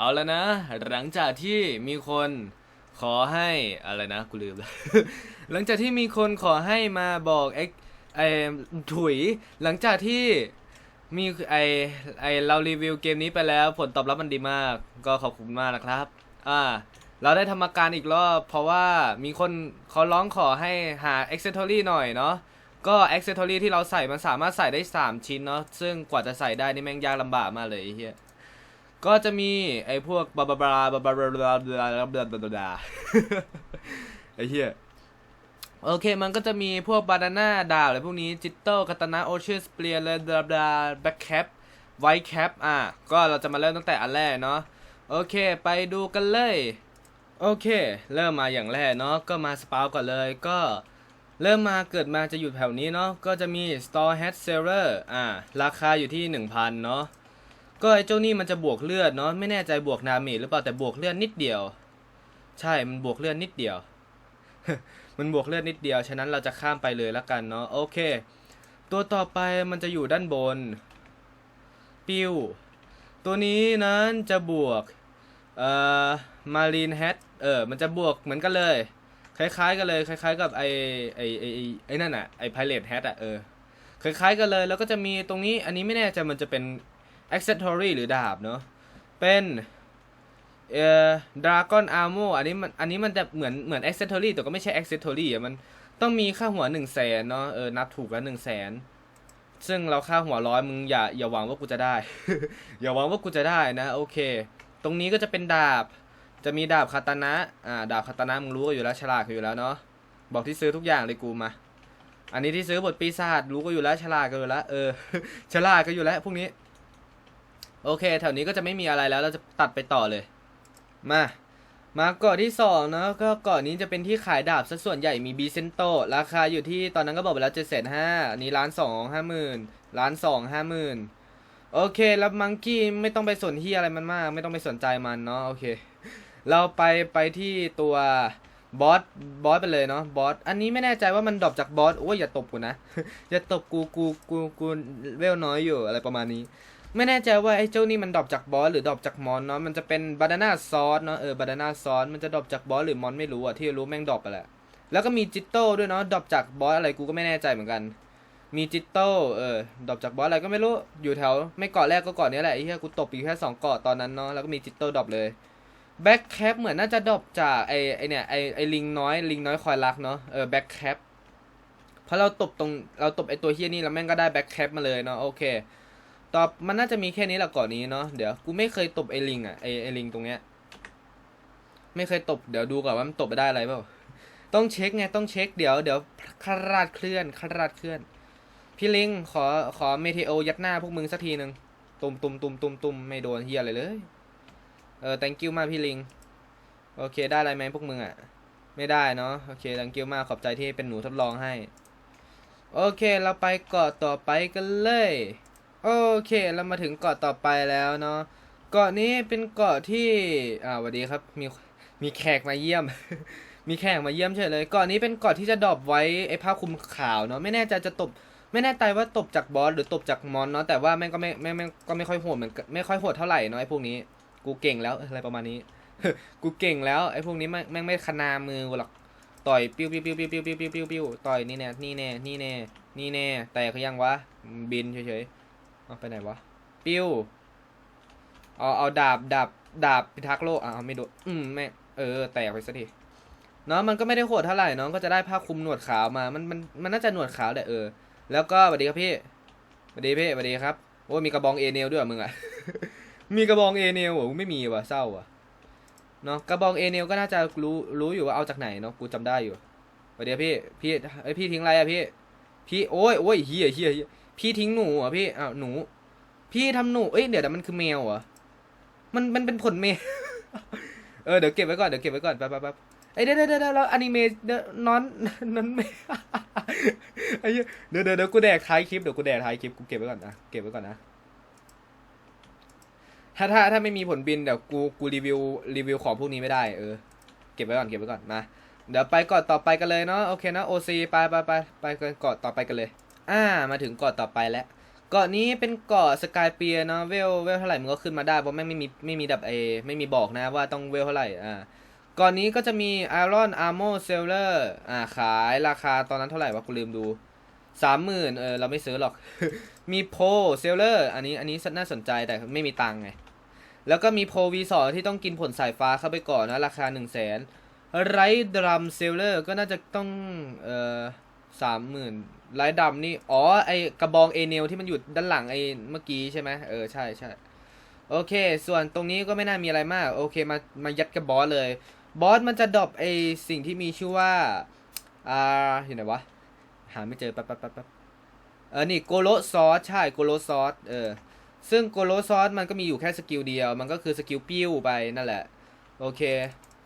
เอาแล้วนะ หลังจากที่มีคนขอให้อะไรนะกูลืมแล้ว หลังจากที่มีคนขอให้มาบอกเอ็กไอถุย หลังจากที่มีไอไอเรารีวิวเกมนี้ไปแล้ว ผลตอบรับมันดีมาก ก็ขอบคุณมากนะครับ อ่า เราได้ทำการอีกรอบ เพราะว่ามีคนเขาร้องขอให้หา accessory หน่อยเนาะก็ accessory ที่เราใส่มันสามารถใส่ได้ 3 ชิ้นเนาะซึ่งกว่าจะใส่ได้นี่แม่งยากลำบากมากเลยเฮีย ก็จะมีไอ้พวกบาบาบาบาบาบาบาบาบาบาบาบาไอ้เหี้ยโอเคมันก็จะมีพวกบานาน่าดาวอะไรพวกนี้จิตโต้คาตนาโอเชียนสเปียร์เลยบลาบาแบ็คแคปไวท์แคปอะก็เราจะมาเริ่มตั้งแต่อันแรกเนาะโอเค ไปดูกันเลย โอเค เริ่มมาอย่างแรกเนาะก็มาสปาวก่อนเลยก็เริ่มมาเกิดมาจะอยู่แถวนี้เนาะก็จะมี Store Head Seller อ่าราคาอยู่ที่ 1,000 เนาะ ก็ไอ้เจ้านี่มันจะบวกเลือดเนาะไม่แน่ใจบวกนามจหรือเปล่าแต่บวกเลือดนิดเดียว ใช่มันบวกเลือดนิดเดียว มันบวกเลือดนิดเดียว ฉะนั้นเราจะข้ามไปเลยล้วกันเนาะโอเค ตัวต่อไปมันจะอยู่ด้านบน ปิวตัวนี้นั้นจะบวกเอ่อมารีนแฮทเออมันจะบวกเหมือนกันเลย คล้ายๆกันเลย คล้าย ๆ กับไอไอไอไอนั่นอะไอไพเรตแฮทอะเออคล้ายๆกันเลยแล้วก็จะมีตรงนี้อันนี้ไม่แน่ใจมันจะเป็น accessory หรือดาบเนาะเป็นเอ่อ dragon armor อันนี้มันอันนี้มันจะเหมือนเหมือน accessory แต่ก็ไม่ใช่ accessory อะมันต้องมีค่าหัวหนึ่งแสนเนาะเออนับถูกแล้วหนึ่งแสนซึ่งเราค่าหัวร้อยมึงอย่าอย่าหวังว่ากูจะได้ อย่าหวังว่ากูจะได้นะ โอเค ตรงนี้ก็จะเป็นดาบ จะมีดาบคาตานะอ่าดาบคาตานะมึงรู้กันอยู่แล้วฉลาดกันอยู่แล้วเนาะบอกที่ซื้อทุกอย่างเลยกูมาอันนี้ที่ซื้อบทปีศาจรู้ก็อยู่แล้วฉลาดกันอยู่แล้วเออฉลาดกันอยู่แล้วพวกนี้ โอเค แถวนี้ก็จะไม่มีอะไรแล้วเราจะตัดไปต่อเลย มา มาเกาะที่สองนะก็เกาะนี้จะเป็นที่ขายดาบซะส่วนใหญ่มีบีเซนโตราคาอยู่ที่ตอนนั้นก็บอกไปแล้วเจ็ดแสนห้าอันนี้ล้านสองห้าหมื่นล้านสองห้าหมื่นโอเค แล้วมังกี้ไม่ต้องไปสนที่อะไรมันมาก ไม่ต้องไปสนใจมันเนาะโอเค เราไปไปที่ตัวบอสบอสไปเลยเนาะบอสอันนี้ไม่แน่ใจว่ามันดรอปจากบอสโอ้ยอย่าตบกูนะ อย่าตบกูกูกูกูเวลน้อยอยู่อะไรประมาณนี้ ไม่แน่ใจว่าไอ้เจ้านี่มันดรอปจากบอสหรือดรอปจากมอนเนาะมันจะเป็นบานาน่าซอสเนาะเออบานาน่าซอสมันจะดรอปจากบอสหรือมอนไม่รู้อะที่รู้แม่งดรอปไปแหละแล้วก็มีจิตโต้ด้วยเนาะดรอปจากบอสอะไรกูก็ไม่แน่ใจเหมือนกัน มีจิตโต้เออดรอปจากบอสอะไรก็ไม่รู้อยู่แถว ไม่เกาะแรกก็เกาะนี้แหละไอ้เหี้ยกูตบอยู่แค่สองเกาะตอนนั้นเนาะแล้วก็มีจิตโต้ดรอปเลยแบ็คแคปเหมือนน่าจะดรอปจากไอไอเนี่ยไอไอลิงน้อยลิงน้อยคอยรักเนาะเออแบ็คแคปเพราะเราตบตรงเราตบไอตัวเฮี้ยนี่แล้วแม่งก็ได้แบ็คแคปมาเลยเนาะโอเค ตอบมันน่าจะมีแค่นี้แหละก่อนนี้เนาะเดี๋ยวกูไม่เคยตบไอลิงอะไอไอลิงตรงเนี้ยไม่เคยตบเดี๋ยวดูก่อนว่ามันตบไปได้อะไรเปล่าต้องเช็คไงต้องเช็คเดี๋ยวเดี๋ยวคลาดเคลื่อนคลาดเคลื่อน พี่ลิงขอขอเมเทโอยัดหน้าพวกมึงสักทีหนึ่งตุมตุมตุมตุมตุมไม่โดนเฮียอะไรเลยเออ thank you มากพี่ลิง โอเคได้อะไรไหมพวกมึงอะ ไม่ได้เนาะโอเค thank you มากขอบใจที่เป็นหนูทดลองให้ โอเคเราไปเกาะต่อไปกันเลย โอเค เรามาถึงเกาะต่อไปแล้วเนาะเกาะนี้เป็นเกาะที่อ่าสวัสดีครับมีมีแขกมาเยี่ยม มีแขกมาเยี่ยมเฉยเลยเกาะนี้เป็นเกาะที่จะดรอปไว้ไอ้ผ้าคลุมขาวเนาะไม่แน่ใจจะตบไม่แน่ใจว่าตบจากบอสหรือตบจากมอนเนาะแต่ว่าแม่งก็ไม่ไม่ไม่ก็ไม่ค่อยโหดเหมือนไม่ค่อยโหดเท่าไหร่เนาะไอ้พวกนี้ กูเก่งแล้วอะไรประมาณนี้ กูเก่งแล้วไอ้พวกนี้แม่งไม่ขนามือหรอกต่อยปิ้วปิ้วปิ้วปิ้วปิ้วปิ้วปิ้วปิ้วปิ้วต่อยนี่แน่นี่แน่นี่แน่นี่แน่แตกเขายังวะบินเฉยๆ เอาไปไหนวะ ปิ้ว เอาเอาดาบดาบดาบพิทักษ์โลกอะเอาไม่โดนอืมแม่เออ แตกไปซะทีเนาะมันก็ไม่ได้โหดเท่าไหร่เนาะก็จะได้ผ้าคลุมหนวดขาวมา มันมันมันน่าจะหนวดขาวแหละเออ แล้วก็สวัสดีครับพี่สวัสดีพี่สวัสดีครับโอ้ยมีกระบองเอเนลด้วยมึงอะ มีกระบองเอเนลอกูไม่มีว่ะเศร้าว่ะเนาะกระบองเอเนลก็น่าจะรู้รู้อยู่ว่าเอาจากไหนเนาะกูจำได้อยู่สวัสดีพี่พี่ไอพี่ทิ้งอะไรอะพี่ พี่โอ้ยโอ้ยเฮียเฮียเหี้ย พี่ทิ้งหนูเหรอะพี่อ้าวหนู พี่ทำหนูเอ้ยเดี๋ยวแต่มันคือแมวเหรอมันมันเป็นผลแมวเออเดี๋ยวเก็บไว้ก่อนเดี๋ยวเก็บไว้ก่อนแป๊บแป๊บแป๊บเอ้ยเดี๋ยวเดี๋ยวเดี๋ยวแล้วอนิเมะเดี๋ยวนอนนอนไม่ไอ้เหี้ยเดี๋ยวเดี๋ยวเดี๋ยวกูแดกท้ายคลิปเดี๋ยวกูแดกท้ายคลิปกูเก็บไว้ก่อนนะเก็บไว้ก่อนนะถ้าถ้าถ้าไม่มีผลบินเดี๋ยวกูกูรีวิวรีวิวของพวกนี้ไม่ได้เออเก็บไว้ก่อนเก็บไว้ก่อนมาเดี๋ยวไปกาะต่อไปกันเลยเนาะโอเคนะโอซีไปไปไปไปกันกาะต่อไปกันเลย อ่า มาถึงเกาะต่อไปแล้ว เกาะนี้เป็นเกาะสกายเปียเนาะ เวล เวลเท่าไหร่มันก็ขึ้นมาได้ เพราะแม่งไม่มีไม่มีดับเอ ไม่มีบอกนะว่าต้องเวลเท่าไหร่ อ่าเก่อนนี้ก็จะมีไอรอนอาร์โมเซลเลอร์ อ่า ขายราคาตอนนั้นเท่าไหร่วะกูลืมดูสามหมื่นเออ เราไม่ซื้อหรอก มีโพเซลเลอร์ อันนี้ อันนี้น่าสนใจแต่ไม่มีตังค์ไง แล้วก็มีโพวีสอที่ต้องกินผลสายฟ้าเข้าไปก่อนนะ ราคา1นึ่งแสนไรดรัมเซลเลอร์ก็น่าจะต้อง เออสามหมื่น ไรดัมนี่ อ๋อ ไอกระบองเอเนลที่มันอยู่ด้านหลังไอเมื่อกี้ใช่ไหมเออ ใช่ใช่โอเค ส่วนตรงนี้ก็ไม่น่ามีอะไรมาก โอเค มา มายัดกับบอสเลย บอสมันจะดรอปไอสิ่งที่มีชื่อว่า อ่าอยู่ไหนวะ หาไม่เจอแป๊บแป๊บแป๊บแป๊บเออ นี่โกโลซอส ใช่ โกโลซอส เออ ซึ่งโกโลซอสมันก็มีอยู่แค่สกิลเดียว มันก็คือสกิลปิ้วไปนั่นแหละ โอเค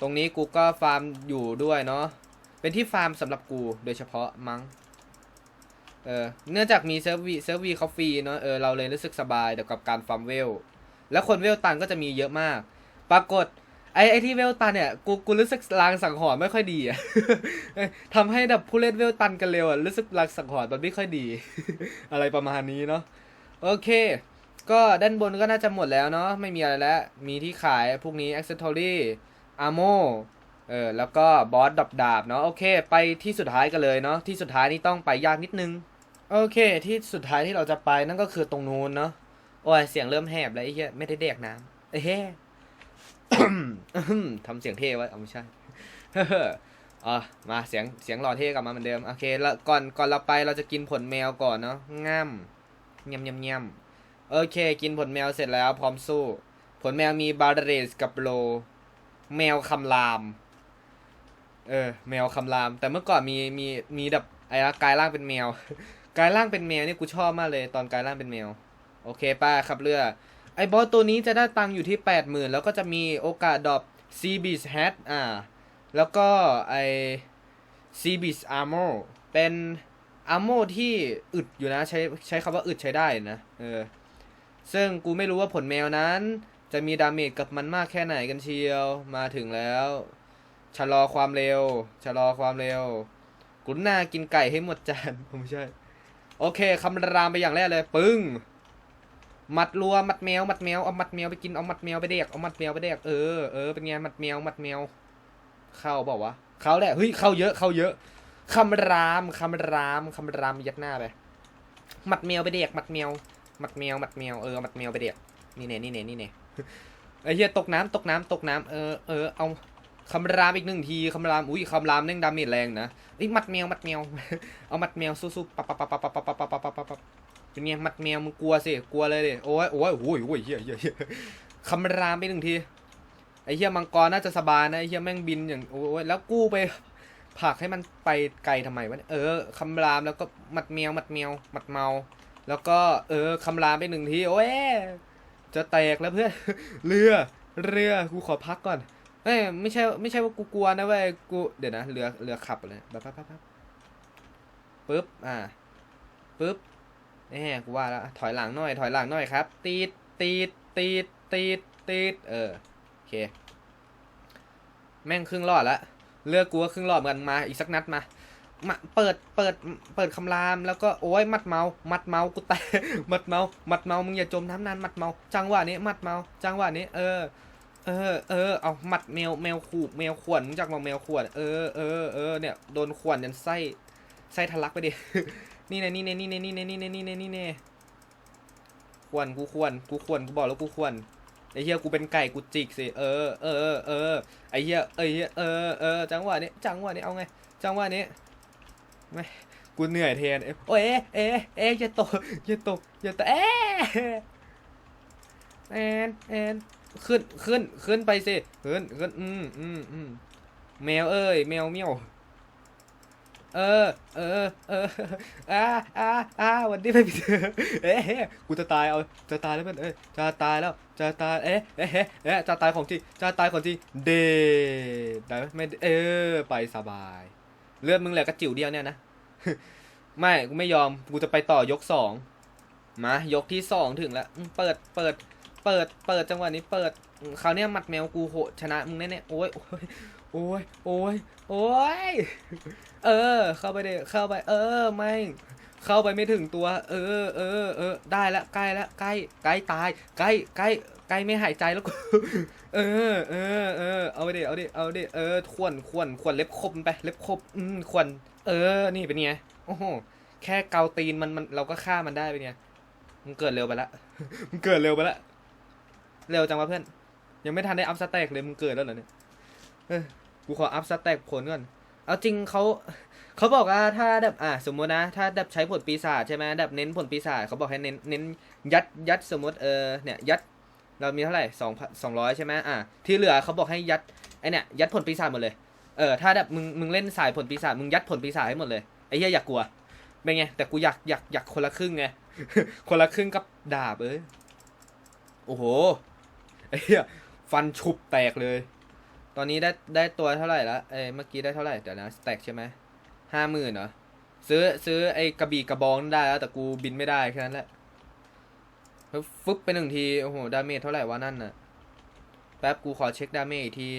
ตรงนี้กูก็ฟาร์มอยู่ด้วยเนาะ เป็นที่ฟาร์มสำหรับกูโดยเฉพาะมั้ง เออเนื่องจากมีเซิร์ฟวีเซิร์ฟวีเขาฟรีเนาะเออเราเลยรู้สึกสบายเกี่ยวกับการฟาร์มเวล แล้วคนเวลตันก็จะมีเยอะมาก ปรากฏไอ้ไอ้ที่เวลตันเนี่ยกูกูรู้สึกลางสังหรณ์ไม่ค่อยดีอะทำให้แบบผู้เล่นเวลตันกันเร็วอะรู้สึกลางสังหรณ์มันไม่ค่อยดี อะไรประมาณนี้เนาะโอเค ก็ด้านบนก็น่าจะหมดแล้วเนาะไม่มีอะไรแล้วมีที่ขายพวกนี้ accessory ammo เออแล้วก็บอสดับดาบเนาะโอเค ไปที่สุดท้ายกันเลยเนาะที่สุดท้ายนี่ต้องไปยากนิดนึง โอเคที่สุดท้ายที่เราจะไปนั่นก็คือตรงนู้นเนาะโอ้ยเสียงเริ่มแหบแล้วไอ้เหี้ยไม่ได้แดกน้ำเอ้ยทำเสียงเท่ไว้เอาไม่ใช่อะมาเสียงเสียงหล่อเท่กลับมาเหมือนเดิมโอเคแล้วก่อนก่อนเราไปเราจะกินผลแมวก่อนเนาะง่ำยำยำยำโอเค กินผลแมวเสร็จแล้วพร้อมสู้ ผลแมวมีบาร์เรสกับโล แมวคำราม เออ แมวคำราม แต่เมื่อก่อนมีมีมีแบบไอ้กายร่างเป็นแมว กลายร่างเป็นแมวนี่กูชอบมากเลย ตอนกลายร่างเป็นแมว โอเคป้าครับเรือ ไอ้บอสตัวนี้จะได้ตังค์อยู่ที่แปดหมื่นแล้วก็จะมีโอกาสดรอปซีบิสแฮทอ่า แล้วก็ไอซีบิสอาร์โมเป็นอาร์โมที่อึดอยู่นะ ใช้ใช้คำว่าอึดใช้ได้นะ เออ ซึ่งกูไม่รู้ว่าผลแมวนั้น จะมีดาเมจกับมันมากแค่ไหนกันเชียว มาถึงแล้วชะลอความเร็วชะลอความเร็ว กุนนากินไก่ให้หมดจานไม่ใช่ โอเคคำรามไปอย่างแรกเลย ปึ้ง มัดรัว มัดแมว มัดแมว เอามัดแมวไปกิน เอามัดแมวไปเด็ก เอามัดแมวไปเด็ก เออ เออ เป็นไง มัดแมว มัดแมว เข้าเปล่าเข้าแหละ เฮ้ย เข้าเยอะ เข้าเยอะคำรามคำรามคำรามยัดหน้าไป มัดแมวไปเด็ก มัดแมว มัดแมว มัดแมว เออ มัดแมวไปเด็ก นี่เน่นี่เน่นี่เน่ไอ้เหี้ยตกน้ำตกน้ำตกน้ำเออ เออ เอา คำรามอีกหนึ่งทีคำรามอุ้ยคำรามเน่งดาเมจแรงนะเอ้มัดแมวมัดแมวเอามัดแมวสู้ๆปับปับปับปับปับปับปับปับปับปับปับเป็นไงมัดแมวมึงกลัวสิกลัวเลยดิโอ้ยโอ้ยโอ้ยโอ้ยเหี้ยเหี้ยเหี้ยคำรามไปหนึ่งทีไอ้เหี้ยมังกรน่าจะสบายนะไอ้เหี้ยแม่งบินอย่างโอ้ยแล้วกู้ไปผักให้มันไปไกลทำไมวะเออคำรามแล้วก็มัดแมวมัดแมวมัดเมา แล้วก็เออคำรามไปหนึ่งทีโอ้ยจะแตกแล้วเพื่อนเรือเรือกูขอพักก่อน เอ้ยไม่ใช่ไม่ใช่ว่ากูกลัวนะเว้ยกูเดี๋ยวนะเรือเรือขับเลยแบบปั๊บปั๊บปั๊บปึ๊บอ่าปึ๊บแหมกูว่าแล้วถอยหลังหน่อยถอยหลังหน่อยครับ ตีดตีดตีดตีดตีดเออโอเค แม่งครึ่งรอดละเลือกกูก็ครึ่งรอดเหมือนกันมาอีกสักนัดมามาเปิดเปิดเปิดคำรามแล้วก็โอ้ยมัดเมา มัดเมากูแตะมัดเมา มัดเมามึงอย่าจมน้ำนานมัดเมา จังหวะนี้มัดเมา จังหวะนี้เออ เออเออเอาหมัดแมวแมวขู่แมวข่วนรู้จักแมวข่วนเออเออเออเนี่ยโดนข่วนยันไส้ไส้ทะลักไปดินี่เน่นี่เน่นี่เน่นี่เน่นี่เน่นี่เน่นี่น่ข่วนกูข่วนกูข่วนกูบอกแล้วกูข่วนไอ้เหี้ยกูเป็นไก่กูจิกสิเออเออเออไอ้เหี้ยไอ้เหี้ยเออเออจังหวะนี้จังหวะนี้เอาไง จังหวะนี้ไม่กูเหนื่อยแทนเอ้ยโอ้ยเอ๊ะเอ๊ะเอ๊ะอย่าตกอย่าตกอย่าตกเอ๊ะแอนแอน ขึ้นขึ้นขึ้นไปสิขึ้นขึ้นอืมอืมอืมแมวเอ้ยแมวเมียวเออ เออ เอออ่าอ่าอ่าวันนี้ไปพี่เถอะเอ๊ะกูจะตาย เอา จะตายแล้วมัน เอ้ย จะตายแล้ว จะตาย เอ๊ะ เอ๊ะเอ๊ะจะตายของจริงจะตายของจริงเดได้ไหมไม่ เออ ไปสบาย เลือดมึงเหลือกระจิ๋วเดียวเนี่ยนะ ไม่ กูไม่ยอม กูจะไปต่อยกสอง มา ยกที่สองถึงแล้ว เปิด เปิด เปิด เปิดจังหวะนี้เปิดอืมคราวเนี้ยหมัดแมวกูโหชนะมึงแน่ๆโอ้ยโอ้ยโอ้ยโอ้ยโอ้ยเออ เข้าไปเดเข้าไป เออไม่เข้าไปไม่ถึงตัว เออเออเออได้ละใกล้ละใกล้ใกล้ตายใกล้ใกล้ใกล้ไม่หายใจแล้วกูเออเออเออเอาดิเอาดิเอาดิเออขวนขวนขวนเล็บคมไปเล็บคมอืมขวนเออ นี่เป็นไงโอ้โหแค่เกาตีนมันมันเราก็ฆ่ามันได้เป็นไงมันเกิดเร็วไปละมันเกิดเร็วไปละ เร็วจังวะเพื่อน ยังไม่ทันได้อัพสแต็กเลยมึงเกิดแล้วเหรอเนี่ยเออกูขออัพสแต็กผลก่อน เอาจริงเขาเขาบอกว่าถ้าแบบอะสมมตินะ ถ้าแบบใช้ผลปีศาจใช่ไหมแบบเน้นผลปีศาจเขาบอกให้เน้นเน้นยัดยัดสมมติเออเนี่ยยัดเรามีเท่าไหร่สองสองร้อยใช่ไหมอะที่เหลือเขาบอกให้ยัดไอเนี่ยยัดผลปีศาจหมดเลยเออถ้าแบบมึงมึงเล่นสายผลปีศาจมึงยัดผลปีศาจให้หมดเลยไอ้เหี้ยอยากกลัวเป็นไงแต่กูอยากอยากอยากคนละครึ่งไงคนละครึ่งกับดาบเอ้ยโอ้โห ไอ้เหี้ยฟันฉุบแตกเลย ตอนนี้ได้ได้ตัวเท่าไหร่ละเอ้ยเมื่อกี้ได้เท่าไหร่เดี๋ยวนะแตกใช่ไหมห้าหมื่นเหรอซื้อซื้อไอ้กระบี่กระบองได้แล้วแต่กูบินไม่ได้แค่นั้นแหละฟึบไปหนึ่งทีโอ้โหดาเมจเท่าไหร่วะนั่นน่ะแป๊บกูขอเช็คดาเมจอีกที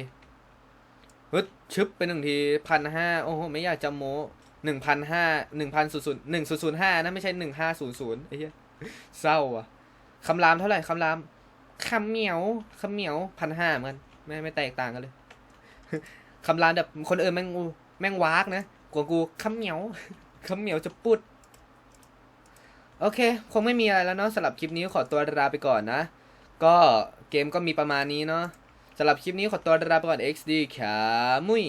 ฮึดชึบไปหนึ่งทีพันห้าโอ้โหไม่อยากจะโม้หนึ่งพันห้าหนึ่งพันศูนย์ศูนย์หนึ่งศูนย์ศูนย์ห้านะไม่ใช่หนึ่งห้าศูนย์ศูนย์ไอ้เหี้ยเศร้าอะคำรามเท่าไหร่คำราม คำเหมียวคำเหมียวพันห้าเหมือนกันไม่ไม่แตกต่างกันเลยคำรามแบบคนอื่นแม่งูแม่งวากนะกว่ากูคำเหมียวคำเหมียวจะปุดโอเค คงไม่มีอะไรแล้วเนาะสำหรับคลิปนี้ขอตัวลาไปก่อนนะ ก็เกมก็มีประมาณนี้เนาะสำหรับคลิปนี้ขอตัวลาไปก่อน XD ขามุย